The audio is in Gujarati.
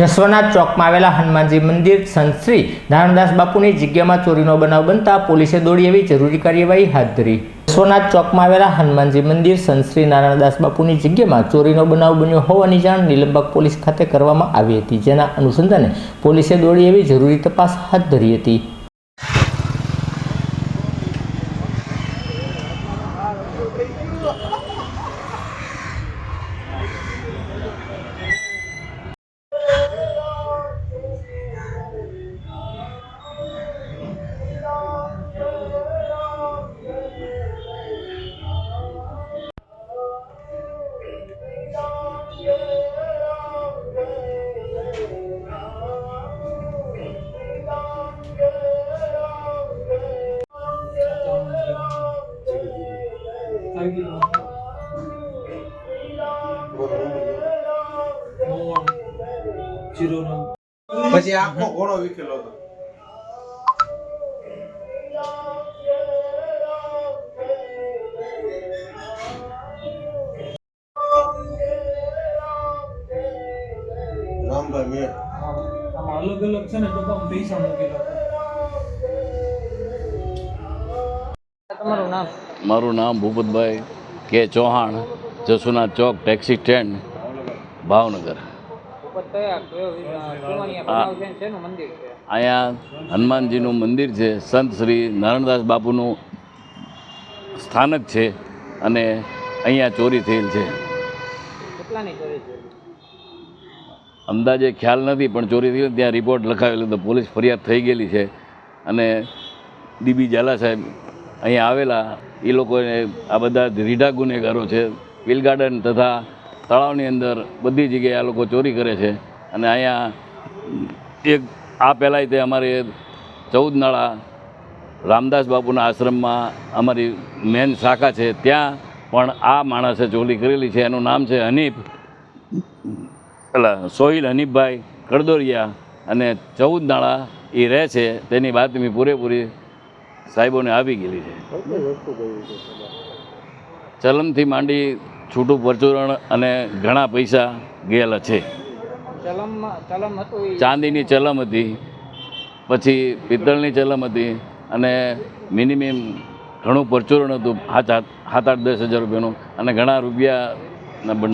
જસવનાથ ચોકમાં આવેલા હનુમાનજી મંદિર સંતશ્રી નારાયણદાસ બાપુની જગ્યામાં ચોરીનો બનાવ બનતા પોલીસે દોડી એવી જરૂરી કાર્યવાહી હાથ ધરી. જસવનાથ ચોકમાં આવેલા હનુમાનજી મંદિર સંતશ્રી નારાયણદાસ બાપુની જગ્યામાં ચોરીનો બનાવ બન્યો હોવાની જાણ નિલંબક પોલીસ ખાતે કરવામાં આવી હતી, જેના અનુસંધાને પોલીસે દોડી એવી જરૂરી તપાસ હાથ ધરી હતી. પછી આખો ઘોડો વિખેલો હતો. રામભાઈ મેળ અલગ અલગ છે ને તો પૈસા મૂકેલા. તમારું નામ? મારું નામ Bhupatbhai K Chauhan Jasunath Chowk taxi stand Bhavnagar. અહીંયા હનુમાનજીનું મંદિર છે સંત શ્રી નારાયણદાસ બાપુનું સ્થાનક છે અને અહીંયા ચોરી થયેલ છે. અંદાજે ખ્યાલ નથી પણ ચોરી થયેલી ત્યાં રિપોર્ટ લખાવેલો તો પોલીસ ફરિયાદ થઈ ગયેલી છે. અને ડીબી ઝાલા સાહેબ અહીંયા આવેલા એ લોકોને આ બધા રીઢા ગુનેગારો છે. વિલ ગાર્ડન તથા તળાવની અંદર બધી જગ્યાએ આ લોકો ચોરી કરે છે. અને અહીંયા એક આ પહેલાંય તે અમારે ચૌદ નાળા રામદાસ બાપુના આશ્રમમાં અમારી મેન શાખા છે. ત્યાં પણ આ માણસે ચોરી કરેલી છે. એનું નામ છે હનીફ પેલા સોહિલ હનીફભાઈ કડદોરિયા અને ચૌદ નાળા એ રહે છે. તેની બાતમી પૂરેપૂરી સાહેબોને આવી ગયેલી છે. ચલમથી માંડી છૂટું પરચુરણ અને ઘણા પૈસા ગયેલા છે. ચાંદીની ચલમ હતી, પછી પિત્તળની ચલમ હતી અને મિનિમમ ઘણું પરચુરણ હતું, હાથ હાથ આઠ દસ હજાર રૂપિયાનું અને ઘણા રૂપિયાના બંડ